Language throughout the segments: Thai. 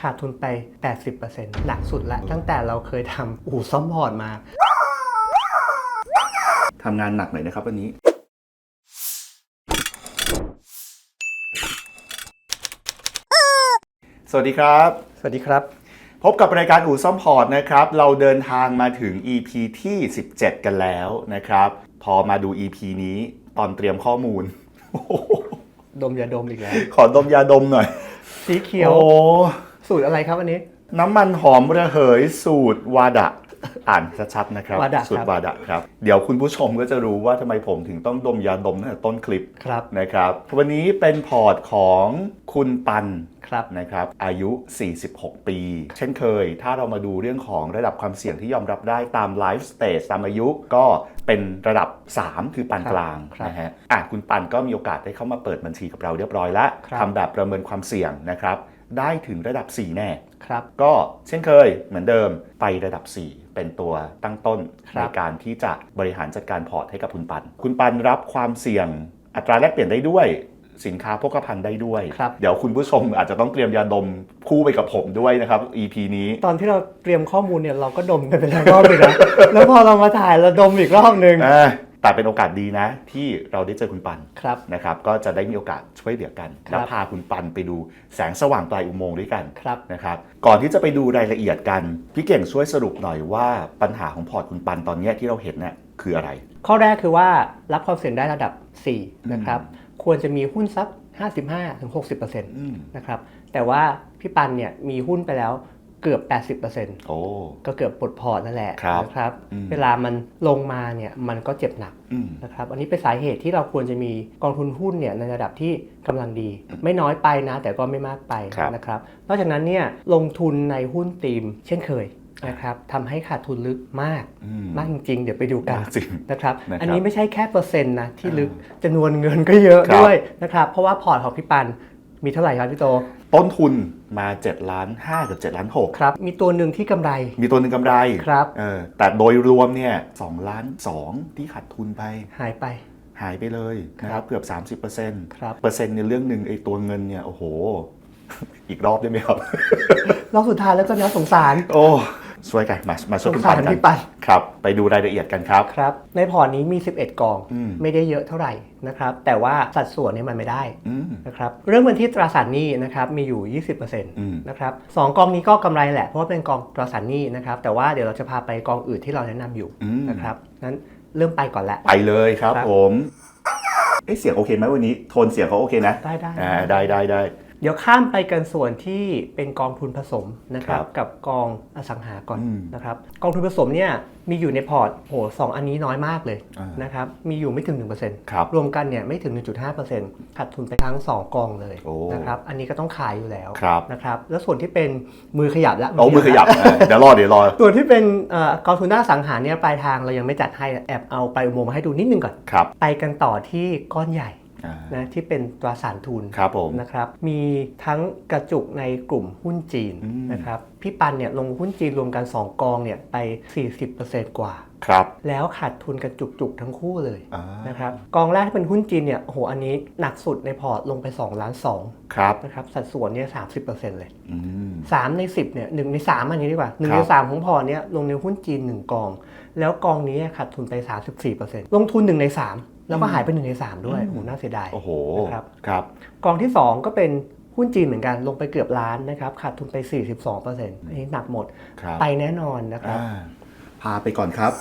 ขาดทุนไป 80%หนักสุดละตั้งแต่เราเคยทำอู่ซ่อมพอร์ตมา ทำงานหนักหน่อยนะครับวันนี้ สวัสดีครับ สวัสดีครับ พบกับรายการอู่ซ่อมพอร์ตนะครับ เราเดินทางมาถึง EP ที่ 17 กันแล้วนะครับ พอมาดู EP นี้ตอนเตรียมข้อมูลโอ้โหดมยาดมอีกแล้ว ขอดมยาดมหน่อย สีเขียว โอ้ สูตรอะไรครับอันนี้ น้ำมันหอมระเหยสูตรวาดะ อ่านชัดๆนะครับ วาดะสูตครัรบ วาดะครับ เดี๋ยวคุณผู้ชมก็จะรู้ว่าทำไมผมถึงต้องดมยาดมตั้งแต่ต้นคลิปครับนะครับ วันนี้เป็นพอร์ตของคุณปัน ครับ นะครับอายุ 46 ปี เช่นเคย ถ้าเรามาดูเรื่องของระดับความเสี่ยงที่ยอมรับได้ตามไลฟ์สเตจตามอายุก็เป็นระดับ 3 คือปานกลางครับนะฮะอะคุณปันก็มีโอกาสได้เข้ามาเปิดบัญชีกับเราเรียบร้อยแล้วครับ ทำแบบประเมินความเสี่ยงนะครับ ได้ถึงระดับ 4 แน่ ครับ ก็เช่นเคยเหมือนเดิมไประดับ 4 เป็นตัวตั้งต้นคในรับการที่จะบริหารจัดการพอร์ตให้กับคุณปัน คุณปันรับความเสี่ยงอัตราแลกเปลี่ยนได้ด้วยสินค้าโภคภัณฑ์ได้ด้วยครับเดี๋ยวคุณผู้ชมอาจจะต้องเตรียมยาดมคู่ไปกับผมด้วยนะครับ EP นี้ ตอนที่เราเตรียมข้อมูลเนี่ยเราก็ดมกันไปแล้วรอบหนึงนะแล้วพอเรามาถ่ายเราดมอีกรอบหนึ่งอ่า แต่เป็นโอกาสดีนะ ที่เราได้เจอคุณปันครับนะครับ ก็จะได้มีโอกาสช่วยเหลือกันครับแล้วพาคุณปันไปดูแสงสว่างปลายอุโมงค์ด้วยกันครับนะครับ ก่อนที่จะไปดูรายละเอียดกันพี่เก่งช่วยสรุปหน่อยว่าปัญหาของพอร์ตคุณปันตอนเนี้ยที่เราเห็นเนี่ยคืออะไร ข้อแรกคือว่ารับความเสี่ยงได้ระดับ 4 นะครับ ควรจะมีหุ้นสัก 55-60%นอืมะครับแต่ว่าพี่ปันเนี่ยมีหุ้นไปแล้ว เกือบ 80%โอ้ ก็เกือบปลดพอร์ตนั่นแหละครับนะครับอืมเวลามันลงมาเนี่ยมันก็เจ็บหนักอืมนะครับ อันนี้เป็นสาเหตุที่เราควรจะมีกองทุนหุ้นเนี่ยในระดับที่กำลังดี ไม่น้อยไปนะ แต่ก็ไม่มากไปครับนะครับ นอกจากนั้นเนี่ยลงทุนในหุ้นตีม เช่นเคยนะครับทำให้ขาดทุนลึกมากอืมมากจริงๆเดี๋ยวไปดูกันมากจริงนะครับนะครับ อันนี้ไม่ใช่แค่เปอร์เซ็นต์นะที่ลึกจำนวนเงินก็เยอะครับด้วยนะครับ เพราะว่าพอร์ตของพี่ปัน มีเท่าไหร่ครับพี่โต ต้นทุนมา7ล้าน5กับ7ล้าน6ครับ มีตัวหนึ่งที่กำไร มีตัวหนึ่งกำไรครับเออแต่โดยรวมเนี่ย2ล้าน 2 ที่ขาดทุนไป หายไป หายไปเลยนะครับเกือบ 30%เครับปอร์เซ็นต์ในเรื่องหนึ่งไอ้ตัวเงินเนี่ยโอ้โห อีกรอบได้ไหมครับ รอบสุดท้ายแล้วก็น่าสงสาร โอ้ ช่วยกันมามาช่วยคุณปันสงสารกัพี่ปัน ครับ ไปดูรายละเอียดกันครับ ครับ ในพอร์ตนี้มี 11 กอง อืม ไม่ได้เยอะเท่าไหร่นะครับ แต่ว่าสัดส่วนเนี่ยมันไม่ได้อืม นะครับ เรื่องเงินที่ตราสารหนี้นะครับ มีอยู่ 20%อืมนะครับสองกองนี้ก็กำไรแหละ เพราะว่าเป็นกองตราสารหนี้นะครับ แต่ว่าเดี๋ยวเราจะพาไปกองอื่นที่เราแนะนำอยู่อืม นะครับ นั้นเริ่มไปก่อนแหละ ไปเลยครับครับ ผม เอ๊ะเสียงโอเคไหมวันนี้ โทนเสียงเขาโอเคนะได้ได้ อ่าได้ได้ได้ เดี๋ยวข้ามไปกันส่วนที่เป็นกองทุนผสมนะครับครับกับกองอสังหาก่อนอืมนะครับกองทุนผสมเนี่ยมีอยู่ในพอร์ตโหสองอันนี้น้อยมากเลยอ่านนะครับมีอยู่ไม่ถึง 1%ครับรวมกันเนี่ยไม่ถึง 1.5%ขาดทุนไปทั้ง 2 กองเลยโอ้นะครับอันนี้ก็ต้องขายอยู่แล้วครับนะครับแล้วส่วนที่เป็นมือขยับแล้วเอามือขยับอ่าเดี๋ยวรอเดี๋ยวรอส่วนที่เป็นเอ่อกองทุนหน้าสังหารเนี่ยปลายทางเรายังไม่จัดให้แอบเอาไปอุโมงค์มาให้ดูนิดนึงก่อนครับไปกันต่อที่ก้อนใหญ่อ่า นะที่เป็นตราสารทุนครับผมนะครับ มีทั้งกระจุกในกลุ่มหุ้นจีนอืมนะครับพี่ปันเนี่ยลงหุ้นจีนรวมกัน 2 กองเนี่ยไป 40%กว่าครับแล้วขาดทุนกันจุกๆทั้งคู่เลยอ่านะครับกองแรกที่เป็นหุ้นจีนเนี่ยโอ้โหอันนี้หนักสุดในพอร์ตลงไป2ล้าน2ครับนะครับสัดส่วนเนี่ย30%เลยอืม3ใน10เนี่ยหนึ่งใน3อันนี้ดีกว่า1คในรับ3ของพอร์ตเนี่ยลงในหุ้นจีน1กอง แล้วกองนี้ขาดทุนไป34%ลงทุน1ใน3 แล้วก็หายไป1ใน3ด้วยโอ้โหน่าเสียดายโอ้โหนะครับครับกองที่ 2 ก็เป็นหุ้นจีนเหมือนกันลงไปเกือบล้านนะครับขาดทุนไป 42%อันนี้หนักหมดครับไปแน่นอนนะครับอ่าพาไปก่อนครับ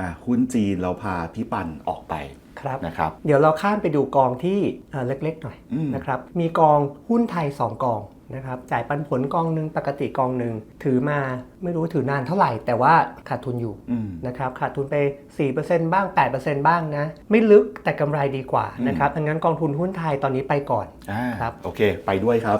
อ่าหุ้นจีนเราพาพี่ปันออกไปครับนะครับ เดี๋ยวเราข้ามไปดูกองที่เอ่อเล็กๆหน่อยอืมนะครับ มีกองหุ้นไทย 2 กอง นะครับจ่ายปันผลกองหนึ่งปกติกองหนึ่งถือมาไม่รู้ถือนานเท่าไหร่ แต่ว่าขาดทุนอยู่อืมนะครับขาดทุนไป 4%บ้าง 8%บ้างนะ ไม่ลึกแต่กำไรดีกว่านะครับดังนั้นกองทุนหุ้นไทยตอนนี้ไปก่อนอ่าครับโอเค ไปด้วยครับ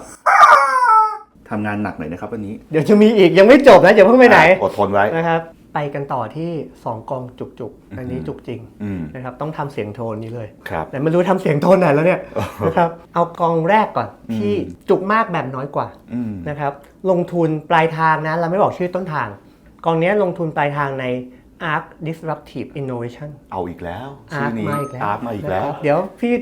ทำงานหนักหน่อยนะครับวันนี้ เดี๋ยวจะมีอีกยังไม่จบนะอย่าเพิ่งไปไหนอะอดทนไว้นะครับ ไปกันต่อที่ 2 กองจุกๆ อันนี้จุกจริงอืม นะครับ ต้องทำเสียงโทนนี้เลย ครับ แต่ไม่รู้ทำเสียงโทนไหนแล้วเนี่ย นะครับ เอากองแรกก่อนที่อืมจุกมากแบบน้อยกว่าอืม นะครับ ลงทุนปลายทางนะ เราไม่บอกชื่อต้นทาง กองเนี้ยลงทุนปลายทางใน Arc Disruptive Innovation เอาอีกแล้ว ชื่ Arc อนี้มาอีกแล้ว อาร์คมาอีกแล้ว นะครับเดี๋ยวพี่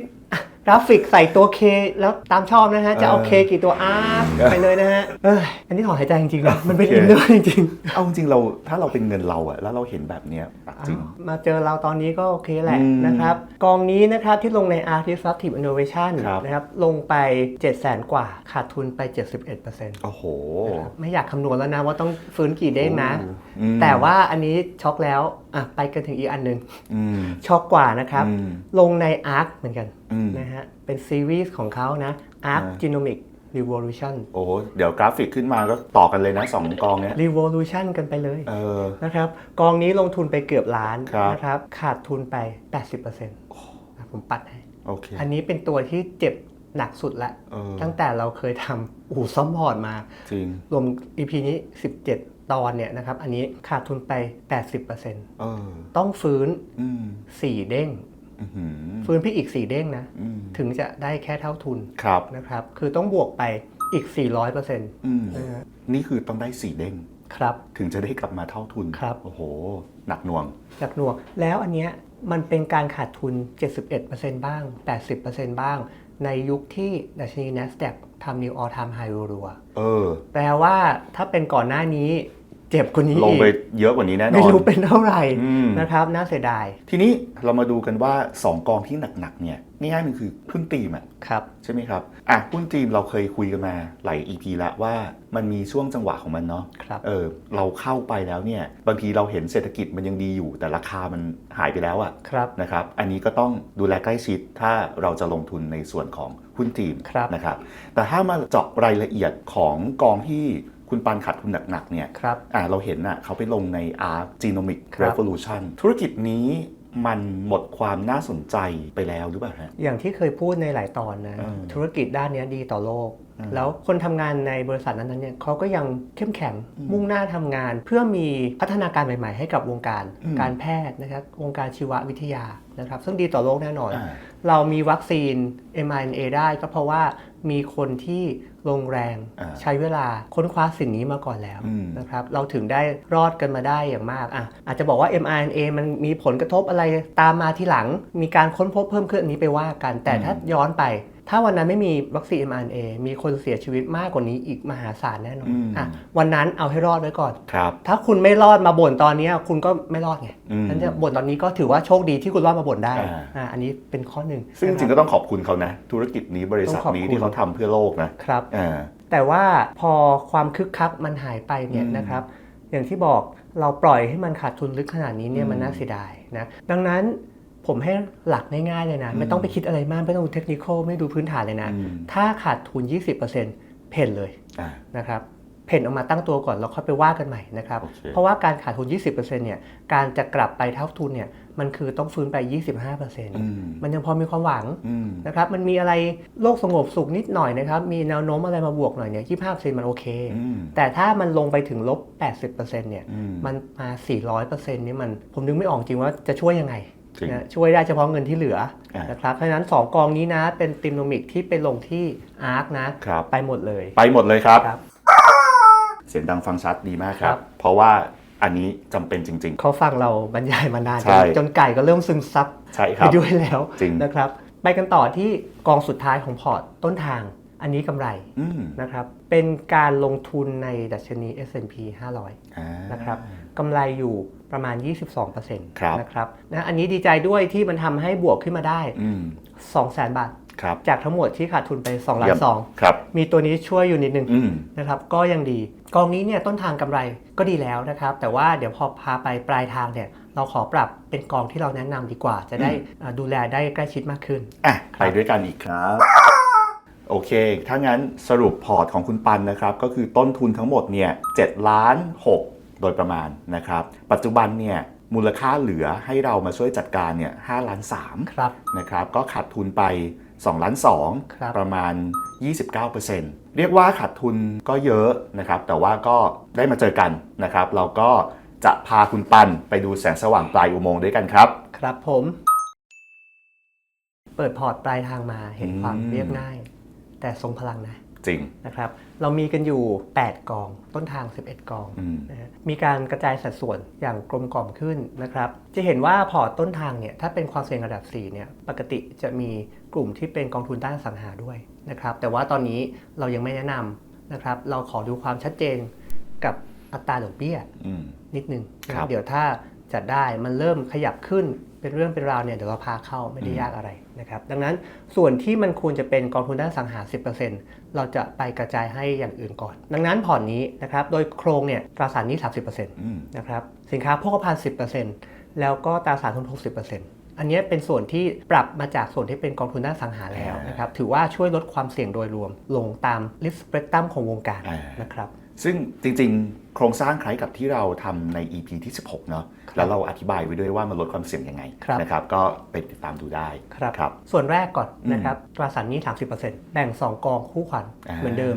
กราฟิกใส่ตัว K แล้วตามชอบนะฮะ จะเอาเออ K กี่ตัว R ไปเลยนะฮะเอยอันนี้ถอนหายใจจริงๆนะมันเป็นโอเคอินเนอร์จริงเอาจริงๆเราถ้าเราเป็นเงินเราอะแล้วเราเห็นแบบเนี้ยจริงๆมาเจอเราตอนนี้ก็โอเคแหละอืมนะครับ กองนี้นะครับที่ลงใน Art Disruptive Innovation ครับนะครับลงไป 7 0 0 0 0 0 กว่า ขาดทุนไป 71%โอ้โห ไม่อยากคำนวณแล้วนะว่าต้องฟื้นกี่เด้งนะอืมแต่ว่าอันนี้ช็อกแล้ว อะไปกันถึงอีกอันหนึ่งอืมช็อกกว่านะครับอืมลงใน ARC เหมือนกันอืมนะฮะเป็นซีรีส์ของเขานะ ARC อ่า Genomic Revolution โอ้โหเดี๋ยวกราฟิกขึ้นมาก็ต่อกันเลยนะสองกองเนี้ย Revolution กันไปเลยเออนะครับ กองนี้ลงทุนไปเกือบล้านครับนะครับ ขาดทุนไป 80%นะผมปัดให้โอเคอันนี้เป็นตัวที่เจ็บหนักสุดละเออตั้งแต่เราเคยทำอู่ซ่อมพอร์ตมา จริง รวม EP นี้ 17 ตอนเนี่ยนะครับอันนี้ขาดทุนไป 80%เออต้องฟื้น อืม4 เด้ง อื้อหือฟื้นพี่อีก 4 เด้งนะ อืมถึงจะได้แค่เท่าทุนครับ นะครับ คือต้องบวกไปอีก 400%นอืมะฮะนี่คือต้องได้สี่เด้ง ครับ ถึงจะได้กลับมาเท่าทุนครับ โอ้โห หนักหน่วงจากหน่วงแล้วอันเนี้ยมันเป็นการขาดทุน 71%บ้าง 80%บ้าง ในยุคที่ดัชนี NASDAQ ทำ New All Time High รัวเออ ๆแปลว่าถ้าเป็นก่อนหน้านี้ เจ็บกว่านี้ลงอีไปกเยอะกว่านี้แน่นอไม่นรู้เป็นเท่าไหร่อืมนะครับน่าเสียดาย ทีนี้เรามาดูกันว่า 2 กองที่หนักๆเนี่ยง่ายๆมันคือหุ้นตีมอะครับใช่ไหมครับอะหุ้นตีมเราเคยคุยกันมาหลาย EP แล้วว่ามันมีช่วงจังหวะของมันเนาะครับเออเราเข้าไปแล้วเนี่ยบางทีเราเห็นเศรษฐกิจมันยังดีอยู่ แต่ราคามันหายไปแล้วอะครับนะครับอันนี้ก็ต้องดูแลใกล้ชิดถ้าเราจะลงทุนในส่วนของหุ้นทีมครับนะครับแต่ถ้ามาเจาะรายละเอียดของกองที่ คุณปันขาดทุนหนักๆเนี่ยครับอ่าเราเห็นอะเขาไปลงใน ARC Genomic ครับ Revolution ธุรกิจนี้มันหมดความน่าสนใจไปแล้วหรือเปล่าฮะ อย่างที่เคยพูดในหลายตอนนะเออธุรกิจด้านเนี้ยดีต่อโลกอืมแล้วคนทำงานในบริษัทนั้นๆเนี่ยเขาก็ยังเข้มแข็งอืมมุ่งหน้าทำงาน เพื่อมีพัฒนาการใหม่ ๆ ให้กับวงการอืมการแพทย์นะครับวงการชีววิทยานะครับ ซึ่งดีต่อโลกแน่นอนอ่าเรามีวัคซีน mRNA ได้ก็เพราะว่ามีคนที่ลงแรงอ่าใช้เวลาค้นคว้าสิ่งนี้มาก่อนแล้วอืมนะครับเราถึงได้รอดกันมาได้อย่างมากอะอาจจะบอกว่า mRNA มันมีผลกระทบอะไรตามมาทีหลัง มีการค้นพบเพิ่มขึ้นอันนี้ไปว่ากัน แต่อืมถ้าย้อนไป ถ้าวันนั้นไม่มีวัคซีน mRNA มีคนเสียชีวิตมากกว่านี้อีกมหาศาลแน่นอนอืม อะวันนั้นเอาให้รอดไว้ก่อน ครับ ถ้าคุณไม่รอดมาบ่นตอนนี้คุณก็ไม่รอดไงอืมนั้นจะบ่นตอนนี้ก็ถือว่าโชคดีที่คุณรอดมาบ่นได้อ่า อะอันนี้เป็นข้อหนึ่งซึ่งจริงๆนะคก็ต้องขอบคุณเขานะ ธุรกิจนี้บริษัทต้องขอบนี้คุณที่เขาทำเพื่อโลกนะครับ อ่า แต่ว่าพอความคึกคักมันหายไปเนี่ยอืมนะครับ อย่างที่บอกเราปล่อยให้มันขาดทุนลึกขนาดนี้เนี่ยอืมมันน่าเสียดายนะดังนั้น ผมให้หลักง่ายๆเลยนะ ไม่ต้องไปคิดอะไรมากไม่ต้องดูเทคนิคไม่ดูพื้นฐานเลยนะอืมถ้าขาดทุน 20%เพ่นเลยอ่านะครับเพ่นออกมาตั้งตัวก่อนแล้วค่อยไปว่ากันใหม่นะครับโอเคเพราะว่าการขาดทุน 20%เนี่ยการจะกลับไปเท่าทุนเนี่ยมันคือต้องฟื้นไป 25%อืมมันยังพอมีความหวังอืมนะครับมันมีอะไรโลกสงบสุขนิดหน่อยนะครับมีแนวโน้มอะไรมาบวกหน่อยเนี่ย25%มันโอเคอืมแต่ถ้ามันลงไปถึงลบ 80%เนี่ยอืมมันมา 400%นี่มันผมนึกไม่ออกจริงว่าจะช่วยยังไงจริงนะ ช่วยได้เฉพาะเงินที่เหลืออ่านนะครับเพราะฉะนั้น 2 กองนี้นะเป็นติมโนมิกที่ไปลงที่อาร์คนะครับไปหมดเลย ไปหมดเลยครับครับ เสียงดังฟังชัดดีมากครัครับบเพราะว่าอันนี้จำเป็นจริงเขาฟังเราบรรยายมานานใช่จนจนไก่ก็เริ่มซึมซับๆใช่คไปรับด้วยแล้วจริงนะครับ ไปกันต่อที่กองสุดท้ายของพอร์ตต้นทาง อันนี้กำไรอืมนะครับ เป็นการลงทุนในดัชนี S&P 500อ่านะครับกำไรอยู่ ประมาณ 22%ครับนะครับนะอันนี้ดีใจด้วยที่มันทำให้บวกขึ้นมาได้อืม200,000 บาทครับจากทั้งหมดที่ขาดทุนไป2ล้าเยี่นยมสองครับมีตัวนี้ช่วยอยู่นิดนึงอืมนะครับก็ยังดี กองนี้เนี่ยต้นทางกำไรก็ดีแล้วนะครับ แต่ว่าเดี๋ยวพอพาไปปลายทางเนี่ยเราขอปรับเป็นกองที่เราแนะนำดีกว่า จะได้อืมอ่าดูแลได้ใกล้ชิดมากขึ้นอะไปด้วยกันอีกครับโอเค ถ้างั้นสรุปพอร์ตของคุณปันนะครับ ก็คือต้นทุนทั้งหมดเนี่ย7ล้าน6 โดยประมาณนะครับ ปัจจุบันเนี่ยมูลค่าเหลือให้เรามาช่วยจัดการเนี่ย5ล้าน3ครับนะครับก็ขาดทุนไป2ล้านครับ2ประมาณ 29%เรียกว่าขาดทุนก็เยอะนะครับ แต่ว่าก็ได้มาเจอกันนะครับ เราก็จะพาคุณปันไปดูแสงสว่างปลายอุโมงค์ด้วยกันครับ ครับผม เปิดพอร์ตปลายทางมาเห็นความอืมเรียบง่าย แต่ทรงพลังนะ จริงนะครับเรามีกันอยู่ 8 กอง ต้นทาง 11 กองอืมนะฮะมีการกระจายสัดส่วนอย่างกลมกล่อมขึ้นนะครับ จะเห็นว่าพอร์ตต้นทางเนี่ยถ้าเป็นความเสี่ยงระดับ4เนี่ยปกติจะมีกลุ่มที่เป็นกองทุนด้านอสังหาด้วยนะครับแต่ว่าตอนนี้เรายังไม่แนะนำนะครับเราขอดูความชัดเจนกับอัตราดอกเบี้ยอืมนิดนึงนะครับเดี๋ยวถ้าจัดได้มันเริ่มขยับขึ้น เป็นเรื่องเป็นราวเนี่ยเดี๋ยวเราพาเข้าไม่ได้ยากอะไรนะครับดังนั้นส่วนที่มันควรจะเป็นกองทุนด้านอสังหา 10%เราจะไปกระจายให้อย่างอื่นก่อน ดังนั้นพอร์ตนี้นะครับโดยโครงเนี่ยตราสารหนี้ 30%อืมนะครับสินค้าโภคภัณฑ์ 10%แล้วก็ตราสารทุน60%อันนี้เป็นส่วนที่ปรับมาจากส่วนที่เป็นกองทุนด้านอสังหาแล้วนะครับถือว่าช่วยลดความเสี่ยงโดยรวมลงตาม risk spectrum ของวงการอ่านนะครับ ซึ่งจริงๆ โครงสร้างคล้ายกับที่เราทำใน EP ที่ 16 เนาะแล้วเราอธิบายไว้ด้วยว่ามันลดความเสี่ยงยังไงครับ นะครับ ก็ไปติดตามดูได้ครับครับ ส่วนแรกก่อนอืมนะครับตราสารหนี้ 30%แบ่ง 2 กองคู่ขวัญอ่า เหมือนเดิม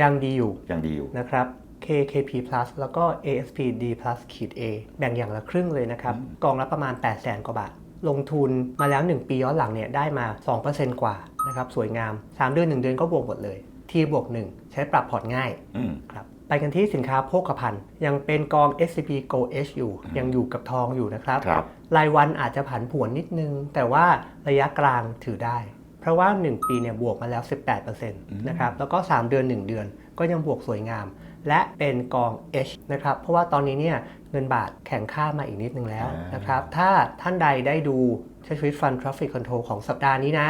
ยังดีอยู่ยังดีอยู่ นะครับ KKP Plus แล้วก็ ASP D Plus ขีด A แบ่งอย่างละครึ่งเลยนะครับ กองละประมาณ 8 0 0 0 0 0กว่าบาท ลงทุนมาแล้ว 1 ปีย้อนหลังเนี่ยได้มา 2%กว่านะครับ สวยงาม 3 เดือน 1 เดือนก็บวกหมดเลย T บวก 1 ใช้ปรับพอร์ตง่าย อืมครับ ไปกันที่สินค้าโภคภัณฑ์ ยังเป็นกอง SCP Go H อยู่ ยังอยู่กับทองอยู่นะครับ ครับรายวันอาจจะผันผวนนิดนึง แต่ว่าระยะกลางถือได้ เพราะว่า 1 ปีเนี่ยบวกมาแล้ว 18%นะครับ แล้วก็ 3 เดือน 1 เดือนก็ยังบวกสวยงาม และเป็นกอง H นะครับ เพราะว่าตอนนี้เนี่ยเงินบาทแข็งค่ามาอีกนิดนึงแล้วอ่านนะครับ ถ้าท่านใดได้ดูใช้ชีวิตฟัน Traffic Control ของสัปดาห์นี้นะ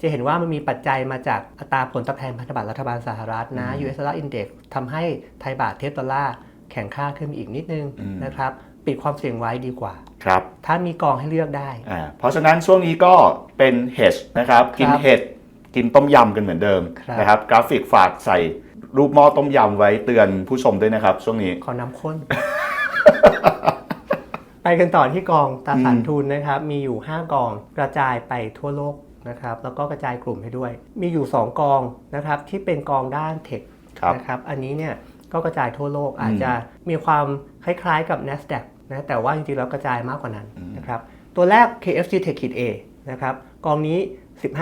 จะเห็นว่ามันมีปัจจัยมาจากอัตราผลตอบแทนพันธบัตรรัฐบาลสหรัฐนะ US Dollar Index ทำให้ไทยบาทเทียบดอลลาร์แข็งค่าขึ้นมาอีกนิดนึงอืมนะครับปิดความเสี่ยงไว้ดีกว่า ครับ ถ้ามีกองให้เลือกได้ อ่า เพราะฉะนั้นช่วงนี้ก็เป็นเห็ดนะครับ กินเห็ดกินต้มยำกันเหมือนเดิมครับนะครับ กราฟิกฝากใส่รูปหม้อต้มยำไว้เตือนผู้ชมด้วยนะครับ ช่วงนี้ ขอน้ำข้น ไปกันต่อที่กองตราสารอืมทุนนะครับ มีอยู่ 5 กองกระจายไปทั่วโลก นะครับแล้วก็กระจายกลุ่มให้ด้วย มีอยู่ 2 กองนะครับที่เป็นกองด้านเทคครับนะครับอันนี้เนี่ยก็กระจายทั่วโลกอาจจะมีความคล้ายๆกับ NASDAQ นะแต่ว่าจริงๆแล้วกระจายมากกว่านั้นนะครับตัวแรก KFC Tech Kit A นะครับกองนี้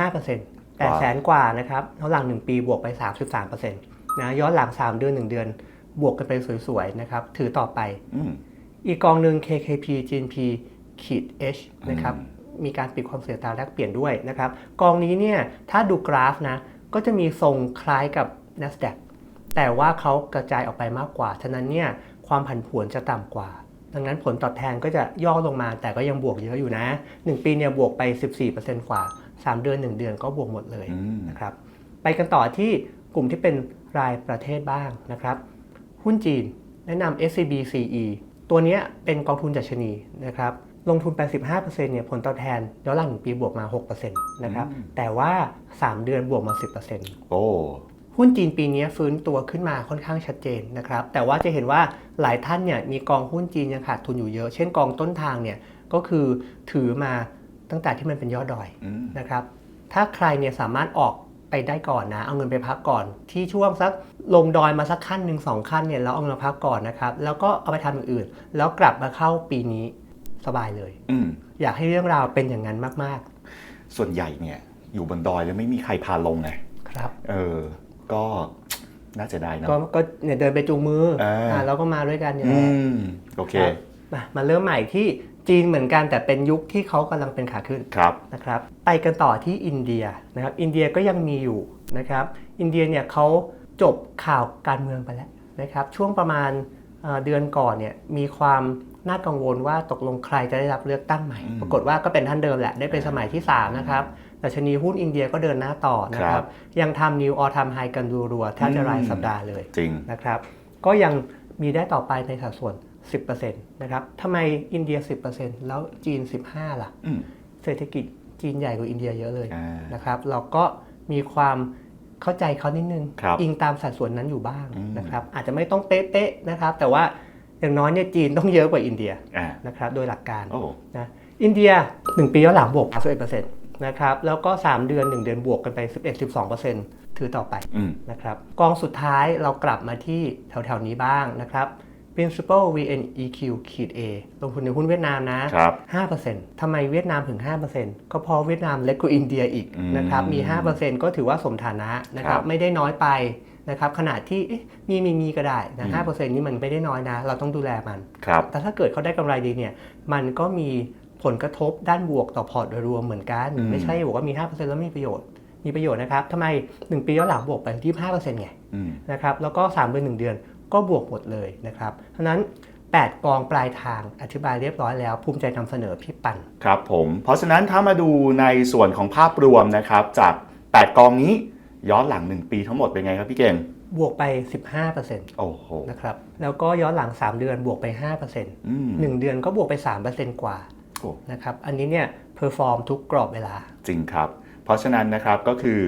15%แต่แสนกว่านะครับย้อนหลัง 1 ปีบวกไป 33%นะย้อนหลัง 3 เดือน 1 เดือน บวกกันไปสวยๆนะครับถือต่อไปอืมอีกกองหนึ่ง KKP GNP ขีด H นะครับ มีการปิดความเสี่ยงตราแลกเปลี่ยนด้วยนะครับกองนี้เนี่ยถ้าดูกราฟนะก็จะมีทรงคล้ายกับ NASDAQ แต่ว่าเขากระจายออกไปมากกว่า ฉะนั้นเนี่ยความผันผวนจะต่ำกว่า ดังนั้นผลตอบแทนก็จะย่อลงมา แต่ก็ยังบวกเยอะอยู่นะ 1 ปีเนี่ยบวกไป 14%กว่า 3 เดือน 1 เดือนก็บวกหมดเลยอืมนะครับ ไปกันต่อที่กลุ่มที่เป็นรายประเทศบ้างนะครับ หุ้นจีนแนะนำ SCB CE ตัวเนี้ยเป็นกองทุนดัชนีนะครับ ลงทุนไป15%เนี่ยผลตอบแทนย้อนหลังหนึ่งปีบวกมา 6%นะครับแต่ว่า 3 เดือนบวกมา 10%โอ้หุ้นจีนปีนี้ฟื้นตัวขึ้นมาค่อนข้างชัดเจนนะครับแต่ว่าจะเห็นว่าหลายท่านเนี่ยมีกองหุ้นจีนยังขาดทุนอยู่เยอะ เช่นกองต้นทางเนี่ยก็คือถือมาตั้งแต่ที่มันเป็นยอดดอยอืมนะครับถ้าใครเนี่ยสามารถออกไปได้ก่อนนะ เอาเงินไปพักก่อน ที่ช่วงสักลงดอยมาสักขั้นหนึ่งสองขั้นเนี่ยแล้วเอาเงินมาพักก่อนนะครับแล้วก็เอาไปทำอย่างอื่น แล้วกลับมาเข้าปีนี้ สบายเลย อืมอยากให้เรื่องราวเป็นอย่างนั้นมาก ส่วนใหญ่เนี่ย อยู่บนดอยแล้วไม่มีใครพาลงไงๆ ครับ เออ ก็น่าจะได้เนอะก็ก็เนี่ยเดินไปจูงมืออ่า อ่าแล้วก็มาด้วยกันเนี่ยอืแหละ ม โอเค ครับ มามาเริ่มใหม่ที่จีนเหมือนกันแต่เป็นยุคที่เขากำลังเป็นขาขึ้น ครับ นะครับไปกันต่อที่อินเดียนะครับอินเดียก็ยังมีอยู่นะครับอินเดียเนี่ยเขาจบข่าวการเมืองไปแล้วนะครับช่วงประมาณ เอ่อเดือนก่อนเนี่ยมีความน่ากังวลว่าตกลงใครจะได้รับเลือกตั้งใหม่อืมปรากฏว่าก็เป็นท่านเดิมแหละ ได้เป็นสมัยที่ 3 นะครับดัชนีหุ้นอินเดียก็เดินหน้าต่อนะคครัรับบยังทำนิวออทำไฮกันรัวๆแทบจะรายสัปดาห์เลยจริงนะครับ ก็ยังมีได้ต่อไปในสัดส่วน 10%นะครับทำไมอินเดีย 10%แล้วจีน 15 ล่ะอืมเศรษฐกิจจีนใหญ่กว่าอินเดียเยอะเลยอ่านะครับ เราก็มีความ เข้าใจเขานิดนึง ครับอิงตามสัดส่วนนั้นอยู่บ้างอืม นะครับ อาจจะไม่ต้องเป๊ะๆนะครับ แต่ว่าอย่างน้อยเนี่ยจีนต้องเยอะกว่าอินเดียอ่านะครับ โดยหลักการ โอ้ นะอินเดีย 1 ปีย้อนหลังบวก11%นะครับแล้วก็ 3 เดือน 1 เดือนบวกกันไป 11-12%ถือต่อไปอืม นะครับกองสุดท้ายเรากลับมาที่แถวๆนี้บ้างนะครับ principal VNEQ ขีด A ลงทุนในหุ้นเวียดนามนะครับ5%ทำไมเวียดนามถึง 5%ก็เพราะเวียดนามเล็กกว่าอินเดียอีกอืมนะครับ มี 5%ก็ถือว่าสมฐานะนะคครัรับบไม่ได้น้อยไปนะครับ ขนาดที่เอ๊ะมีมีมีก็ได้นะ5%นี่มันไม่ได้น้อยนะ เราต้องดูแลมันครับแต่ถ้าเกิดเขาได้กำไรดีเนี่ย มันก็มีผลกระทบด้านบวกต่อพอร์ตโดยรวมเหมือนกันอืมไม่ใช่บอกว่ามี 5%แล้วไม่มีประโยชน์ มีประโยชน์นะครับทำไม 1 ปีย้อนหลังบวกไป 25%ไงอืมนะครับ แล้วก็ 3 เดือน 1 เดือน ก็บวกหมดเลยนะครับเพราะฉะนั้น 8 กองปลายทางอธิบายเรียบร้อยแล้วภูมิใจนำเสนอพี่ปันครับผมเพราะฉะนั้นถ้ามาดูในส่วนของภาพรวมนะครับจาก 8 กองนี้ย้อนหลัง 1 ปีทั้งหมดเป็นไงครับพี่เก่งบวกไป 15%โอ้โหนะครับแล้วก็ย้อนหลัง 3 เดือนบวกไป5%อืม1เดือนก็บวกไป 3%กว่าโอ้นะครับอันนี้เนี่ยเพอร์ฟอร์มทุกกรอบเวลา จริงครับ เพราะฉะนั้นนะครับก็คือ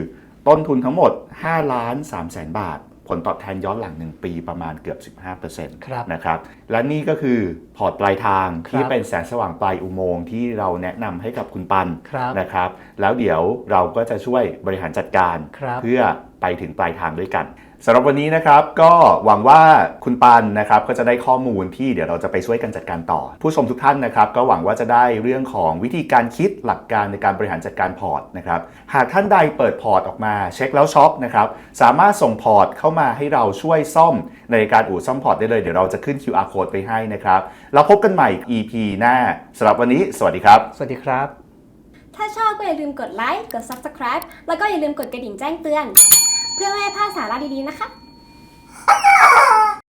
ต้นทุนทั้งหมด5ล้าน3แสนบาท ผลตอบแทนย้อนหลัง 1 ปีประมาณเกือบ 15%ครับนะครับและนี่ก็คือพอร์ตปลายทางครับที่เป็นแสงสว่างปลายอุโมงค์ที่เราแนะนำให้กับคุณปันครับนะครับ แล้วเดี๋ยวเราก็จะช่วยบริหารจัดการครับเพื่อไปถึงปลายทางด้วยกัน สำหรับวันนี้นะครับก็หวังว่าคุณปันนะครับก็จะได้ข้อมูลที่เดี๋ยวเราจะไปช่วยกันจัดการต่อ ผู้ชมทุกท่านนะครับก็หวังว่าจะได้เรื่องของวิธีการคิดหลักการในการบริหารจัดการพอร์ตนะครับหากท่านใดเปิดพอร์ตออกมาเช็คแล้วช็อปนะครับสามารถส่งพอร์ตเข้ามาให้เราช่วยซ่อมในการอู่ซ่อมพอร์ตได้เลยเดี๋ยวเราจะขึ้น QR code ไปให้นะครับแล้วพบกันใหม่ EP หน้าสำหรับวันนี้ สวัสดีครับ สวัสดีครับ ถ้าชอบก็อย่าลืมกดไลค์กด Subscribe แล้วก็อย่าลืมกดกระดิ่งแจ้งเตือน เพื่อไม่ให้พลาดสาระดีๆนะคะ